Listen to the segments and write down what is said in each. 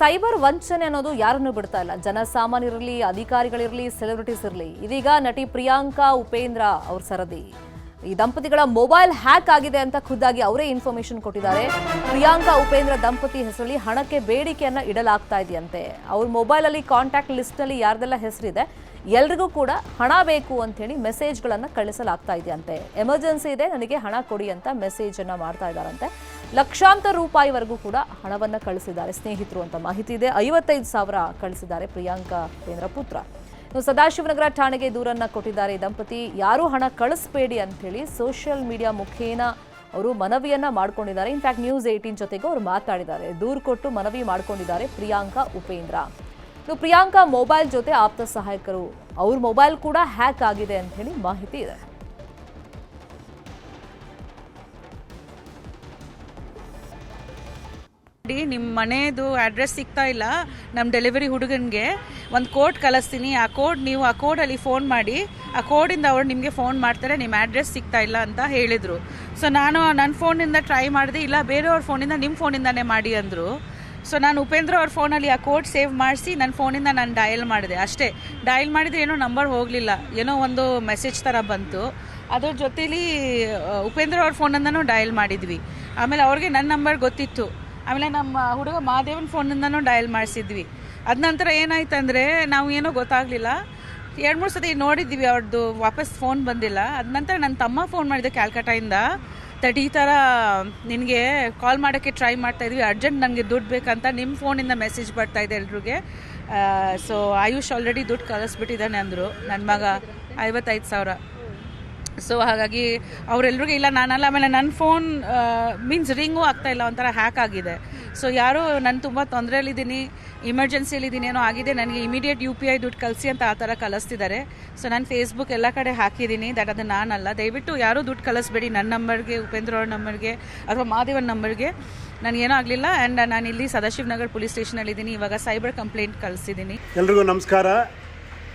Cyber ವಂಚನೆ ಅನ್ನೋದು ಯಾರನ್ನು ಬಿಡ್ತಾ ಇಲ್ಲ. ಜನಸಾಮಾನ್ಯರಿರಲಿ, ಅಧಿಕಾರಿಗಳಿರಲಿ ಸೆಲೆಬ್ರಿಟೀಸ್ ಇರಲಿ. ಇದೀಗ ನಟಿ ಪ್ರಿಯಾಂಕಾ, ಉಪೇಂದ್ರ ಅವ್ರ ಸರದಿ. ಈ ದಂಪತಿಗಳ ಮೊಬೈಲ್ ಹ್ಯಾಕ್ ಆಗಿದೆ ಅಂತ ಖುದ್ದಾಗಿ ಅವರೇ ಇನ್ಫಾರ್ಮೇಶನ್ ಕೊಟ್ಟಿದ್ದಾರೆ. ಪ್ರಿಯಾಂಕಾ, ಉಪೇಂದ್ರ ದಂಪತಿ ಹೆಸರಲ್ಲಿ ಹಣಕ್ಕೆ ಬೇಡಿಕೆಯನ್ನ ಇಡಲಾಗ್ತಾ ಇದೆಯಂತೆ. ಅವ್ರ ಮೊಬೈಲ್ ಅಲ್ಲಿ ಕಾಂಟ್ಯಾಕ್ಟ್ ಲಿಸ್ಟ್ನಲ್ಲಿ ಯಾರ್ದೆಲ್ಲ ಹೆಸರಿದೆ, ಎಲ್ರಿಗೂ ಕೂಡ ಹಣ ಬೇಕು ಅಂತ ಹೇಳಿ ಮೆಸೇಜ್ಗಳನ್ನು ಕಳಿಸಲಾಗ್ತಾ ಇದೆಯಂತೆ. ಎಮರ್ಜೆನ್ಸಿ ಇದೆ, ನನಗೆ ಹಣ ಕೊಡಿ ಅಂತ ಮೆಸೇಜ್ ಅನ್ನ ಮಾಡ್ತಾ ಇದ್ದಾರಂತೆ. ಲಕ್ಷಾಂತರ ರೂಪಾಯಿವರೆಗೂ ಕೂಡ ಹಣವನ್ನು ಕಳಿಸಿದ್ದಾರೆ. ಸ್ನೇಹಿತರು ಅಂತ ಮಾಹಿತಿ ಇದೆ. ಐವತ್ತೈದು ಸಾವಿರ ಕಳಿಸಿದ್ದಾರೆ ಪ್ರಿಯಾಂಕಾ ಉಪೇಂದ್ರ ಪುತ್ರ. ಸದಾಶಿವನಗರ ಠಾಣೆಗೆ ದೂರನ್ನ ಕೊಟ್ಟಿದ್ದಾರೆ ದಂಪತಿ. ಯಾರೂ ಹಣ ಕಳಿಸ್ಬೇಡಿ ಅಂತ ಹೇಳಿ ಸೋಷಿಯಲ್ ಮೀಡಿಯಾ ಮುಖೇನ ಅವರು ಮನವಿಯನ್ನ ಮಾಡ್ಕೊಂಡಿದ್ದಾರೆ. ಇನ್ಫ್ಯಾಕ್ಟ್ ನ್ಯೂಸ್ ಏಯ್ಟೀನ್ ಜೊತೆಗೆ ಅವರು ಮಾತಾಡಿದ್ದಾರೆ. ದೂರು ಕೊಟ್ಟು ಮನವಿ ಮಾಡ್ಕೊಂಡಿದ್ದಾರೆ ಪ್ರಿಯಾಂಕಾ, ಉಪೇಂದ್ರ. ಇನ್ನು ಪ್ರಿಯಾಂಕಾ ಮೊಬೈಲ್ ಜೊತೆ ಆಪ್ತ ಸಹಾಯಕರು, ಅವ್ರ ಮೊಬೈಲ್ ಕೂಡ ಹ್ಯಾಕ್ ಆಗಿದೆ ಅಂತ ಹೇಳಿ ಮಾಹಿತಿ ಇದೆ. ನಿಮ್ಮ ಮನೆದು ಅಡ್ರೆಸ್ ಸಿಗ್ತಾ ಇಲ್ಲ. ನಮ್ಮ ಡೆಲಿವರಿ ಹುಡುಗನಿಗೆ ಒಂದು ಕೋಡ್ ಕಳಿಸ್ತೀನಿ. ಆ ಕೋಡ್ ನೀವು ಆ ಕೋಡಲ್ಲಿ ಫೋನ್ ಮಾಡಿ, ಆ ಕೋಡಿಂದ ಅವ್ರು ನಿಮಗೆ ಫೋನ್ ಮಾಡ್ತಾರೆ ನಿಮ್ಮ ಅಡ್ರೆಸ್ ಸಿಗ್ತಾ ಇಲ್ಲ ಅಂತ ಹೇಳಿದರು. ಸೊ ನಾನು ನನ್ನ ಫೋನಿಂದ ಟ್ರೈ ಮಾಡಿದೆ, ಇಲ್ಲ ಬೇರೆಯವ್ರ ಫೋನಿಂದ ನಿಮ್ಮ ಫೋನಿಂದನೇ ಮಾಡಿ ಅಂದರು. ಸೊ ನಾನು ಉಪೇಂದ್ರ ಅವ್ರ ಫೋನಲ್ಲಿ ಆ ಕೋಡ್ ಸೇವ್ ಮಾಡಿಸಿ ನನ್ನ ಫೋನಿಂದ ನಾನು ಡಯಲ್ ಮಾಡಿದೆ. ಅಷ್ಟೇ. ಡಯಲ್ ಮಾಡಿದರೆ ಏನೋ ನಂಬರ್ ಹೋಗಲಿಲ್ಲ. ಏನೋ ಒಂದು ಮೆಸೇಜ್ ಥರ ಬಂತು. ಅದ್ರ ಜೊತೇಲಿ, ಉಪೇಂದ್ರ ಅವ್ರ ಫೋನಿಂದನೂ ಡಯಲ್ ಮಾಡಿದ್ವಿ. ಆಮೇಲೆ ಅವ್ರಿಗೆ ನನ್ನ ನಂಬರ್ ಗೊತ್ತಿತ್ತು. ಆಮೇಲೆ ನಮ್ಮ ಹುಡುಗ ಮಹಾದೇವನ ಫೋನಿಂದನೂ ಡಯಲ್ ಮಾಡಿಸಿದ್ವಿ. ಅದ ನಂತರ ಏನಾಯ್ತು ಅಂದರೆ ನಾವು ಏನೋ ಗೊತ್ತಾಗಲಿಲ್ಲ. ಎರಡು ಮೂರು ಸತಿ ನೋಡಿದ್ವಿ ಅವ್ರದ್ದು ವಾಪಸ್ ಫೋನ್ ಬಂದಿಲ್ಲ. ಅದ ನಂತರ ನನ್ನ ತಮ್ಮ ಫೋನ್ ಮಾಡಿದೆ ಕ್ಯಾಲ್ಕಟಾಯಿಂದ ತಟ್ ಈ ಥರ ನಿನಗೆ ಕಾಲ್ ಮಾಡೋಕ್ಕೆ ಟ್ರೈ ಮಾಡ್ತಾ ಇದ್ವಿ. ಅರ್ಜೆಂಟ್ ನನಗೆ ದುಡ್ಡು ಬೇಕಂತ ನಿಮ್ಮ ಫೋನಿಂದ ಮೆಸೇಜ್ ಬರ್ತಾ ಇದೆ ಎಲ್ರಿಗೆ. ಸೊ ಆಯುಷ್ ಆಲ್ರೆಡಿ ದುಡ್ಡು ಕಳಿಸ್ಬಿಟ್ಟಿದ್ದಾನೆ ಅಂದರು. ನನ್ನ ಮಗ ಐವತ್ತೈದು ಸಾವಿರ. ಸೊ ಹಾಗಾಗಿ ಅವರೆಲ್ಲರಿಗೂ ಇಲ್ಲ, ನಾನಲ್ಲ, ಆಮೇಲೆ ನನ್ನ ಫೋನ್ ಮೀನ್ಸ್ ರಿಂಗು ಆಗ್ತಾ ಇಲ್ಲ, ಒಂಥರ ಹ್ಯಾಕ್ ಆಗಿದೆ. ಸೊ ಯಾರು ನಾನು ತುಂಬ ತೊಂದರೆಯಲ್ಲಿದ್ದೀನಿ ಇಮರ್ಜೆನ್ಸಿಯಲ್ಲಿದ್ದೀನಿ ಏನೋ ಆಗಿದೆ, ನನಗೆ ಇಮಿಡಿಯೇಟ್ ಯು ಪಿ ಐ ದುಡ್ಡು ಕಳಿಸಿ ಅಂತ ಆ ಥರ ಕಲಿಸ್ತಿದ್ದಾರೆ ಸೊ ನಾನು ಫೇಸ್ಬುಕ್ ಎಲ್ಲ ಕಡೆ ಹಾಕಿದ್ದೀನಿ ದಟ್ ಅದು ನಾನಲ್ಲ. ದಯವಿಟ್ಟು ಯಾರೂ ದುಡ್ಡು ಕಳಿಸ್ಬೇಡಿ ನನ್ನ ನಂಬರ್ಗೆ ಉಪೇಂದ್ರ ಅವ್ರ ನಂಬರ್ಗೆ ಅಥವಾ ಮಾದೇವನ್ ನಂಬರ್ಗೆ ನಾನೇನೂ ಆಗಲಿಲ್ಲ ಆ್ಯಂಡ್ ನಾನು ಇಲ್ಲಿ ಸದಾಶಿವನಗರ್ ಪೊಲೀಸ್ ಸ್ಟೇಷನಲ್ಲಿದ್ದೀನಿ ಇವಾಗ ಸೈಬರ್ ಕಂಪ್ಲೇಂಟ್ ಕಳಿಸಿದ್ದೀನಿ. ಎಲ್ರಿಗೂ ನಮಸ್ಕಾರ.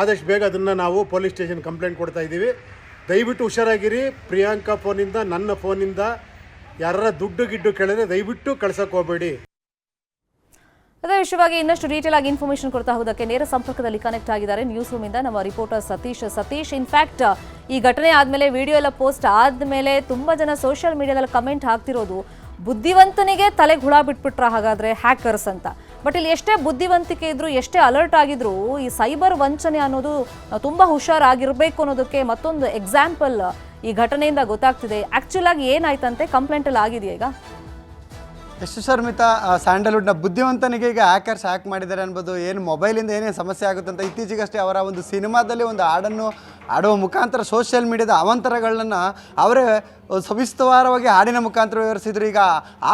ಆದಷ್ಟು ಬೇಗ ಅದನ್ನು ನಾವು ಪೊಲೀಸ್ ಸ್ಟೇಷನ್ ಕಂಪ್ಲೇಂಟ್ ಕೊಡ್ತಾ ಇದ್ದೀವಿ. ದಯವಿಟ್ಟು ಹುಷಾರಾಗಿರಿ. ಪ್ರಿಯಾಂಕಾ ಫೋನಿಂದ, ನನ್ನ ಫೋನಿಂದ ಯಾರ ದುಡ್ಡು ಗಿಡ್ಡು ಕೇಳಿದ್ರೆ ದಯವಿಟ್ಟು ಕಳ್ಸಕ್ಕೆ ಹೋಗಬೇಡಿ. ಅದೇ ವಿಷಯವಾಗಿ ಇನ್ನಷ್ಟು ಡೀಟೇಲ್ ಆಗಿ ಇನ್ಫಾರ್ಮೇಶನ್ ಕೊಡ್ತಾ ಹೋದಕ್ಕೆ ನೇರ ಸಂಪರ್ಕದಲ್ಲಿ ಕನೆಕ್ಟ್ ಆಗಿದ್ದಾರೆ. ನ್ಯೂಸ್ ರೂಮಿಂದ ನಮ್ಮ ರಿಪೋರ್ಟರ್ ಸತೀಶ್. ಸತೀಶ್ ಇನ್ಫ್ಯಾಕ್ಟ್ ಈ ಘಟನೆ ಆದಮೇಲೆ ವಿಡಿಯೋ ಎಲ್ಲ ಪೋಸ್ಟ್ ಆದಮೇಲೆ ತುಂಬಾ ಜನ ಸೋಷಿಯಲ್ ಮೀಡಿಯಾದಲ್ಲಿ ಕಮೆಂಟ್ ಹಾಕ್ತಿರೋದು, ಬುದ್ಧಿವಂತನಿಗೆ ತಲೆಗೆ ಹುಳ ಬಿಟ್ಬಿಟ್ರ ಹಾಗಾದ್ರೆ ಹ್ಯಾಕರ್ಸ್ ಅಂತ. ಬಟ್ ಇಲ್ಲಿ ಎಷ್ಟೇ ಬುದ್ಧಿವಂತಿಕೆ ಇದ್ರು, ಎಷ್ಟೇ ಅಲರ್ಟ್ ಆಗಿದ್ರು, ಈ ಸೈಬರ್ ವಂಚನೆ ಅನ್ನೋದು ತುಂಬ ಹುಷಾರಾಗಿರ್ಬೇಕು ಅನ್ನೋದಕ್ಕೆ ಮತ್ತೊಂದು ಎಕ್ಸಾಂಪಲ್ ಈ ಘಟನೆಯಿಂದ ಗೊತ್ತಾಗ್ತಿದೆ. ಆಕ್ಚುಲ್ ಆಗಿ ಏನಾಯ್ತಂತೆ? ಕಂಪ್ಲೇಂಟ್ ಅಲ್ಲಿ ಆಗಿದೆಯಾ ಈಗ? ಎಷ್ಟು ಶರ್ಮಿತ ಸ್ಯಾಂಡಲ್ವುಡ್ನ ಬುದ್ಧಿವಂತನಿಗೆ ಈಗ ಹ್ಯಾಕರ್ಸ್ ಹ್ಯಾಕ್ ಮಾಡಿದ್ದಾರೆ ಅನ್ಬೋದು ಏನು ಮೊಬೈಲಿಂದ ಏನೇನು ಸಮಸ್ಯೆ ಆಗುತ್ತೆ ಅಂತ ಇತ್ತೀಚೆಗಷ್ಟೇ ಅವರ ಒಂದು ಸಿನಿಮಾದಲ್ಲಿ ಒಂದು ಹಾಡನ್ನು ಆಡುವ ಮುಖಾಂತರ ಸೋಷಿಯಲ್ ಮೀಡಿಯಾದ ಅವಾಂತರಗಳನ್ನು ಅವರೇ ಸವಿಸ್ತಾರವಾಗಿ ಹಾಡಿನ ಮುಖಾಂತರ ವಿವರಿಸಿದ್ರು. ಈಗ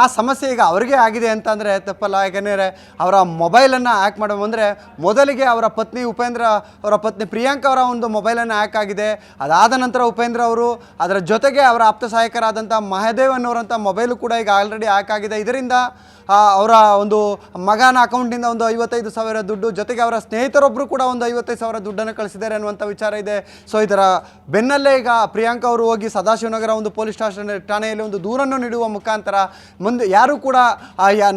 ಆ ಸಮಸ್ಯೆ ಈಗ ಅವರಿಗೆ ಆಗಿದೆ ಅಂತ ಅಂದರೆ ತಪ್ಪಲ್ಲ ಯಾಕೆಂದರೆ ಅವರ ಮೊಬೈಲನ್ನು ಹ್ಯಾಕ್ ಮಾಡೋ ಅಂದರೆ ಮೊದಲಿಗೆ ಅವರ ಪತ್ನಿ ಉಪೇಂದ್ರ, ಅವರ ಪತ್ನಿ ಪ್ರಿಯಾಂಕ ಅವರ ಒಂದು ಮೊಬೈಲನ್ನು ಹ್ಯಾಕ್ ಆಗಿದೆ. ಅದಾದ ನಂತರ ಉಪೇಂದ್ರ ಅವರು ಅದರ ಜೊತೆಗೆ ಅವರ ಆಪ್ತ ಸಹಾಯಕರಾದಂಥ ಮಹದೇವನ್ ಅನ್ನೋರಂಥ ಮೊಬೈಲು ಕೂಡ ಈಗ ಆಲ್ರೆಡಿ ಹ್ಯಾಕ್ ಆಗಿದೆ. ಇದರಿಂದ ಅವರ ಒಂದು ಮಗನ ಅಕೌಂಟಿಂದ ಒಂದು ಐವತ್ತೈದು ಸಾವಿರ ದುಡ್ಡು ಜೊತೆಗೆ ಅವರ ಸ್ನೇಹಿತರೊಬ್ಬರು ಕೂಡ ಒಂದು ಐವತ್ತೈದು ಸಾವಿರ ದುಡ್ಡನ್ನು ಕಳಿಸಿದ್ದಾರೆ ಅನ್ನುವಂಥ ವಿಚಾರ ಇದೆ. ಸೊ ಇದರ ಬೆನ್ನಲ್ಲೇ ಈಗ ಪ್ರಿಯಾಂಕಾ ಅವರು ಹೋಗಿ ಸದಾಶಿವನಗರ ಒಂದು ಪೊಲೀಸ್ ಸ್ಟೇಷನ್ ಠಾಣೆಯಲ್ಲಿ ಒಂದು ದೂರನ್ನು ನೀಡುವ ಮುಖಾಂತರ ಮುಂದೆ ಯಾರು ಕೂಡ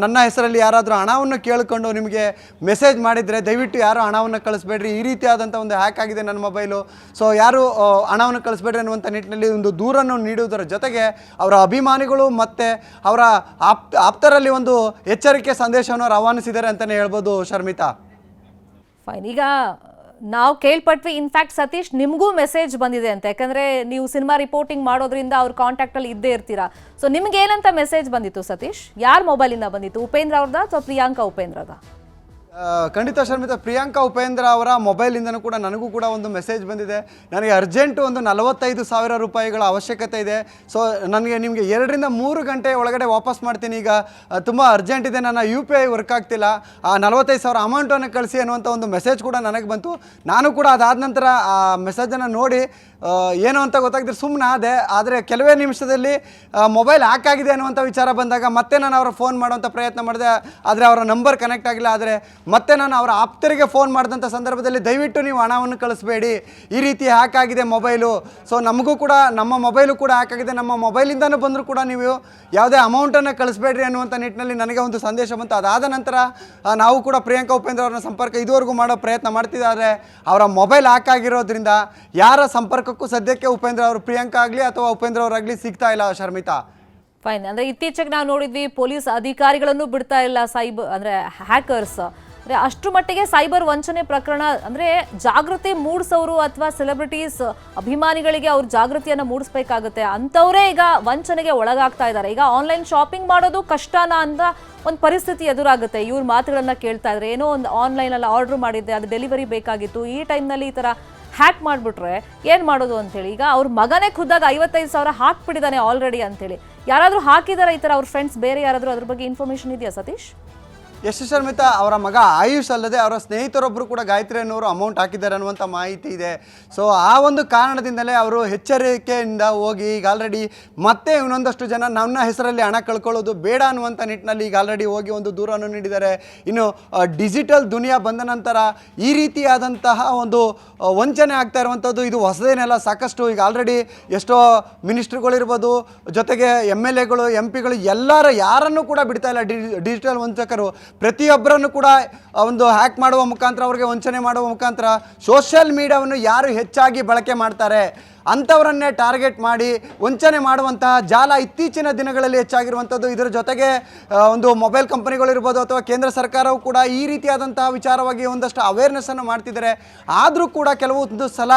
ನನ್ನ ಹೆಸರಲ್ಲಿ ಯಾರಾದರೂ ಹಣವನ್ನು ಕೇಳಿಕೊಂಡು ನಿಮಗೆ ಮೆಸೇಜ್ ಮಾಡಿದರೆ ದಯವಿಟ್ಟು ಯಾರು ಹಣವನ್ನು ಕಳಿಸ್ಬೇಡ್ರಿ. ಈ ರೀತಿಯಾದಂಥ ಒಂದು ಹ್ಯಾಕ್ ಆಗಿದೆ ನನ್ನ ಮೊಬೈಲು. ಸೊ ಯಾರು ಹಣವನ್ನು ಕಳಿಸ್ಬೇಡ್ರಿ ಅನ್ನುವಂಥ ನಿಟ್ಟಿನಲ್ಲಿ ಒಂದು ದೂರನ್ನು ನೀಡುವುದರ ಜೊತೆಗೆ ಅವರ ಅಭಿಮಾನಿಗಳು ಮತ್ತು ಅವರ ಆಪ್, ಆಪ್ತರಲ್ಲಿ ಒಂದು ಎಚ್ಚರಿಕೆ ಸಂದೇಶವನ್ನು ರವಾನಿಸಿದ್ದಾರೆ ಅಂತಲೇ ಹೇಳ್ಬೋದು ಶರ್ಮಿತಾ. ಫೈನ್ ಈಗ ನಾವು ಕೇಳ್ಪಟ್ವಿ ಇನ್ಫ್ಯಾಕ್ಟ್ ಸತೀಶ್ ನಿಮಗೂ ಮೆಸೇಜ್ ಬಂದಿದೆ ಅಂತ. ಯಾಕಂದ್ರೆ ನೀವು ಸಿನಿಮಾ ರಿಪೋರ್ಟಿಂಗ್ ಮಾಡೋದ್ರಿಂದ ಅವ್ರ ಕಾಂಟ್ಯಾಕ್ಟ್ ಅಲ್ಲಿ ಇದ್ದೇ ಇರ್ತೀರಾ. ಸೊ ನಿಮ್ಗೆ ಏನಂತ ಮೆಸೇಜ್ ಬಂದಿತ್ತು ಸತೀಶ್? ಯಾರ ಮೊಬೈಲಿಂದ ಬಂದಿತ್ತು? ಉಪೇಂದ್ರ ಅವ್ರದ ಅಥವಾ ಪ್ರಿಯಾಂಕಾ ಉಪೇಂದ್ರದ ಖಂಡಿತ ಶರ್ಮಿತ, ಪ್ರಿಯಾಂಕಾ ಉಪೇಂದ್ರ ಅವರ ಮೊಬೈಲಿಂದನೂ ಕೂಡ ನನಗೂ ಕೂಡ ಒಂದು ಮೆಸೇಜ್ ಬಂದಿದೆ. ನನಗೆ ಅರ್ಜೆಂಟು ಒಂದು ನಲವತ್ತೈದು ಸಾವಿರ ರೂಪಾಯಿಗಳ ಅವಶ್ಯಕತೆ ಇದೆ. ಸೊ, ನನಗೆ ನಿಮಗೆ ಎರಡರಿಂದ ಮೂರು ಗಂಟೆ ಒಳಗಡೆ ವಾಪಸ್ ಮಾಡ್ತೀನಿ ಈಗ. ತುಂಬ ಅರ್ಜೆಂಟ್ ಇದೆ, ನನ್ನ ಯು ಪಿ ಐ ವರ್ಕ್ ಆಗ್ತಿಲ್ಲ. ಆ, ನಲವತ್ತೈದು ಸಾವಿರ ಅಮೌಂಟನ್ನು ಕಳಿಸಿ ಅನ್ನುವಂಥ ಒಂದು ಮೆಸೇಜ್ ಕೂಡ ನನಗೆ ಬಂತು. ನಾನು ಕೂಡ ಅದಾದ ನಂತರ ಆ ಮೆಸೇಜನ್ನು ನೋಡಿ ಏನು ಅಂತ ಗೊತ್ತಾಗಿದ್ರೆ ಸುಮ್ಮನೆ ಆದೆ. ಆದರೆ ಕೆಲವೇ ನಿಮಿಷದಲ್ಲಿ ಮೊಬೈಲ್ ಹ್ಯಾಕ್ ಆಗಿದೆ ಅನ್ನುವಂಥ ವಿಚಾರ ಬಂದಾಗ ಮತ್ತೆ ನಾನು ಅವರ ಫೋನ್ ಮಾಡುವಂಥ ಪ್ರಯತ್ನ ಮಾಡಿದೆ. ಆದರೆ ಅವರ ನಂಬರ್ ಕನೆಕ್ಟ್ ಆಗಿಲ್ಲ. ಆದರೆ ಮತ್ತೆ ನಾನು ಅವರ ಆಪ್ತರಿಗೆ ಫೋನ್ ಮಾಡಿದಂಥ ಸಂದರ್ಭದಲ್ಲಿ ದಯವಿಟ್ಟು ನೀವು ಹಣವನ್ನು ಕಳಿಸ್ಬೇಡಿ. ಈ ರೀತಿ ಹ್ಯಾಕ್ ಆಗಿದೆ ಮೊಬೈಲು ಸೊ ನಮಗೂ ಕೂಡ, ನಮ್ಮ ಮೊಬೈಲು ಕೂಡ ಹ್ಯಾಕ್ ಆಗಿದೆ. ನಮ್ಮ ಮೊಬೈಲಿಂದನೂ ಬಂದರೂ ಕೂಡ ನೀವು ಯಾವುದೇ ಅಮೌಂಟನ್ನು ಕಳಿಸ್ಬೇಡ್ರಿ ಅನ್ನುವಂಥ ನಿಟ್ಟಿನಲ್ಲಿ ನನಗೆ ಒಂದು ಸಂದೇಶ ಬಂತು. ಅದಾದ ನಂತರ ನಾವು ಕೂಡ ಪ್ರಿಯಾಂಕಾ ಉಪೇಂದ್ರ ಅವರನ್ನ ಸಂಪರ್ಕ ಇದುವರೆಗೂ ಮಾಡೋ ಪ್ರಯತ್ನ ಮಾಡ್ತಿದ್ದಾರೆ. ಅವರ ಮೊಬೈಲ್ ಹ್ಯಾಕ್ ಆಗಿರೋದ್ರಿಂದ ಯಾರ ಸಂಪರ್ಕಕ್ಕೂ ಸದ್ಯಕ್ಕೆ ಉಪೇಂದ್ರ ಅವರು ಪ್ರಿಯಾಂಕಾ ಆಗಲಿ ಅಥವಾ ಉಪೇಂದ್ರ ಅವರಾಗಲಿ ಸಿಗ್ತಾ ಇಲ್ಲ ಶರ್ಮಿತಾ? ಫೈನ್ ಅಂದ್ರೆ ಇತ್ತೀಚೆಗೆ ನಾವು ನೋಡಿದ್ವಿ ಪೊಲೀಸ್ ಅಧಿಕಾರಿಗಳನ್ನು ಬಿಡ್ತಾ ಇಲ್ಲ ಸೈಬರ್ ಅಂದ್ರೆ ಹ್ಯಾಕರ್ಸ್ ಅಂದ್ರೆ ಅಷ್ಟು ಮಟ್ಟಿಗೆ ಸೈಬರ್ ವಂಚನೆ ಪ್ರಕರಣ, ಅಂದ್ರೆ ಜಾಗೃತಿ ಮೂಡಿಸೋರು ಅಥವಾ ಸೆಲೆಬ್ರಿಟೀಸ್ ಅಭಿಮಾನಿಗಳಿಗೆ ಅವ್ರ ಜಾಗೃತಿಯನ್ನ ಮೂಡಿಸ್ಬೇಕಾಗುತ್ತೆ. ಅಂಥವರೇ ಈಗ ವಂಚನೆಗೆ ಒಳಗಾಗ್ತಾ ಇದ್ದಾರೆ ಈಗ ಆನ್ಲೈನ್ ಶಾಪಿಂಗ್ ಮಾಡೋದು ಕಷ್ಟನಾ ಅಂತ ಒಂದು ಪರಿಸ್ಥಿತಿ ಎದುರಾಗುತ್ತೆ. ಇವ್ರ ಮಾತುಗಳನ್ನು ಕೇಳ್ತಾ ಇದ್ರೆ. ಏನೋ ಒಂದು ಆನ್ಲೈನಲ್ಲಿ ಆರ್ಡರ್ ಮಾಡಿದ್ದೆ, ಅದು ಡೆಲಿವರಿ ಬೇಕಾಗಿತ್ತು. ಈ ಟೈಮ್ನಲ್ಲಿ ಈ ಥರ ಹ್ಯಾಕ್ ಮಾಡಿಬಿಟ್ರೆ ಏನು ಮಾಡೋದು ಅಂತೇಳಿ, ಈಗ ಅವ್ರ ಮಗನೇ ಖುದ್ದಾಗ ಐವತ್ತೈದು ಸಾವಿರ ಹಾಕ್ಬಿಟ್ಟಿದ್ದಾನೆ ಆಲ್ರೆಡಿ ಅಂತೇಳಿ. ಯಾರಾದರೂ ಹಾಕಿದಾರ ಈ ಥರ ಅವ್ರ ಫ್ರೆಂಡ್ಸ್ ಬೇರೆ ಯಾರಾದರೂ ಅದ್ರ ಬಗ್ಗೆ ಇನ್ಫಾರ್ಮೇಷನ್ ಇದೆಯಾ ಸತೀಶ್? ಯಶ್ ಶರ್ಮಿತಾ ಅವರ ಮಗ ಆಯುಷ್ ಅಲ್ಲದೆ ಅವರ ಸ್ನೇಹಿತರೊಬ್ಬರು ಕೂಡ ಗಾಯತ್ರಿ ಅನ್ನೋರು ಅಮೌಂಟ್ ಹಾಕಿದ್ದಾರೆ ಅನ್ನುವಂಥ ಮಾಹಿತಿ ಇದೆ. ಸೊ ಆ ಒಂದು ಕಾರಣದಿಂದಲೇ ಅವರು ಎಚ್ಚರಿಕೆಯಿಂದ ಹೋಗಿ ಈಗ ಆಲ್ರೆಡಿ ಮತ್ತೆ ಇನ್ನೊಂದಷ್ಟು ಜನ ನನ್ನ ಹೆಸರಲ್ಲಿ ಹಣ ಕಳ್ಕೊಳ್ಳೋದು ಬೇಡ ಅನ್ನುವಂಥ ನಿಟ್ಟಿನಲ್ಲಿ ಈಗ ಆಲ್ರೆಡಿ ಹೋಗಿ ಒಂದು ದೂರನ್ನು ನೀಡಿದ್ದಾರೆ. ಇನ್ನು ಡಿಜಿಟಲ್ ದುನಿಯಾ ಬಂದ ನಂತರ ಈ ರೀತಿಯಾದಂತಹ ಒಂದು ವಂಚನೆ ಆಗ್ತಾ ಇರುವಂಥದ್ದು ಇದು ಹೊಸದೇನೆಲ್ಲ, ಸಾಕಷ್ಟು ಈಗ ಆಲ್ರೆಡಿ ಎಷ್ಟೋ ಮಿನಿಸ್ಟ್ರುಗಳಿರ್ಬೋದು ಜೊತೆಗೆ ಎಂ ಎಲ್ ಎಗಳು, ಎಂ ಪಿಗಳು ಎಲ್ಲರ ಯಾರನ್ನೂ ಕೂಡ ಬಿಡ್ತಾ ಇಲ್ಲ ಡಿಜಿಟಲ್ ವಂಚಕರು. ಪ್ರತಿಯೊಬ್ಬರನ್ನು ಕೂಡ ಒಂದು ಹ್ಯಾಕ್ ಮಾಡುವ ಮುಖಾಂತರ, ಅವ್ರಿಗೆ ವಂಚನೆ ಮಾಡುವ ಮುಖಾಂತರ ಸೋಷಿಯಲ್ ಮೀಡಿಯಾವನ್ನು ಯಾರು ಹೆಚ್ಚಾಗಿ ಬಳಕೆ ಮಾಡ್ತಾರೆ? ಅಂಥವರನ್ನೇ ಟಾರ್ಗೆಟ್ ಮಾಡಿ ವಂಚನೆ ಮಾಡುವಂತಹ ಜಾಲ ಇತ್ತೀಚಿನ ದಿನಗಳಲ್ಲಿ ಹೆಚ್ಚಾಗಿರುವಂಥದ್ದು. ಇದರ ಜೊತೆಗೆ ಒಂದು ಮೊಬೈಲ್ ಕಂಪನಿಗಳು ಇರ್ಬೋದು ಅಥವಾ ಕೇಂದ್ರ ಸರ್ಕಾರವು ಕೂಡ ಈ ರೀತಿಯಾದಂತಹ ವಿಚಾರವಾಗಿ ಒಂದಷ್ಟು ಅವೇರ್ನೆಸ್ಸನ್ನು ಮಾಡ್ತಿದ್ದಾರೆ. ಆದರೂ ಕೂಡ ಕೆಲವೊಂದು ಸಲ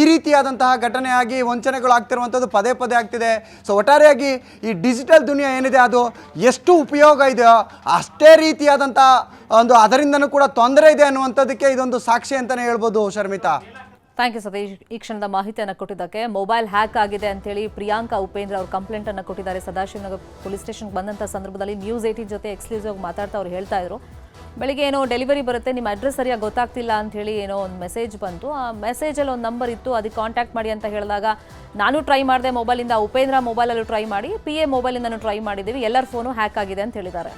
ಈ ರೀತಿಯಾದಂತಹ ಘಟನೆ ಆಗಿ ವಂಚನೆಗಳು ಆಗ್ತಿರುವಂಥದ್ದು ಪದೇ ಪದೇ ಆಗ್ತಿದೆ. ಸೊ ಒಟ್ಟಾರೆಯಾಗಿ ಈ ಡಿಜಿಟಲ್ ದುನಿಯಾ ಏನಿದೆ ಅದು ಎಷ್ಟು ಉಪಯೋಗ ಇದೆಯೋ ಅಷ್ಟೇ ರೀತಿಯಾದಂಥ ಒಂದು ಅದರಿಂದನೂ ಕೂಡ ತೊಂದರೆ ಇದೆ ಅನ್ನುವಂಥದ್ದಕ್ಕೆ ಇದೊಂದು ಸಾಕ್ಷಿ ಅಂತಲೇ ಹೇಳ್ಬೋದು ಶರ್ಮಿತಾ. Thank you Satish. ಈ ಕ್ಷಣದ ಮಾಹಿತಿಯನ್ನು ಕೊಟ್ಟಿದ್ದಕ್ಕೆ ಮೊಬೈಲ್ ಹ್ಯಾಕ್ ಆಗಿದೆ ಅಂತೇಳಿ ಪ್ರಿಯಾಂಕಾ ಉಪೇಂದ್ರ ಅವರು ಕಂಪ್ಲೇಂಟ್ ಅನ್ನು ಕೊಟ್ಟಿದ್ದಾರೆ. ಸದಾಶಿವನಗರ ಪೊಲೀಸ್ ಸ್ಟೇಷನ್ಗೆ ಬಂದಂಥ ಸಂದರ್ಭದಲ್ಲಿ ನ್ಯೂಸ್ ಏಯ್ಟಿ ಜೊತೆ ಎಕ್ಸ್ಕ್ಲೂಸಿವ್ ಮಾತಾಡ್ತಾ ಅವ್ರು ಹೇಳ್ತಾ ಇದ್ರು. ಬೆಳಿಗ್ಗೆ ಏನೋ ಡೆಲಿವರಿ ಬರುತ್ತೆ, ನಿಮ್ಮ ಅಡ್ರೆಸ್ ಸರಿಯಾಗಿ ಗೊತ್ತಾಗ್ತಿಲ್ಲ ಅಂತ ಹೇಳಿ ಏನೋ ಒಂದು ಮೆಸೇಜ್ ಬಂತು. ಆ ಮೆಸೇಜಲ್ಲಿ ಒಂದು ನಂಬರ್ ಇತ್ತು ಅದಕ್ಕೆ ಕಾಂಟ್ಯಾಕ್ಟ್ ಮಾಡಿ ಅಂತ ಹೇಳಿದಾಗ ನಾನು ಟ್ರೈ ಮಾಡಿದೆ ಮೊಬೈಲಿಂದ, ಉಪೇಂದ್ರ ಮೊಬೈಲಲ್ಲೂ ಟ್ರೈ ಮಾಡಿ ಪಿ ಎ ಮೊಬೈಲಿಂದನೂ ಟ್ರೈ ಮಾಡಿದ್ದೀವಿ, ಎಲ್ಲರ ಫೋನು ಹ್ಯಾಕ್ ಆಗಿದೆ ಅಂತ ಹೇಳಿದ್ದಾರೆ.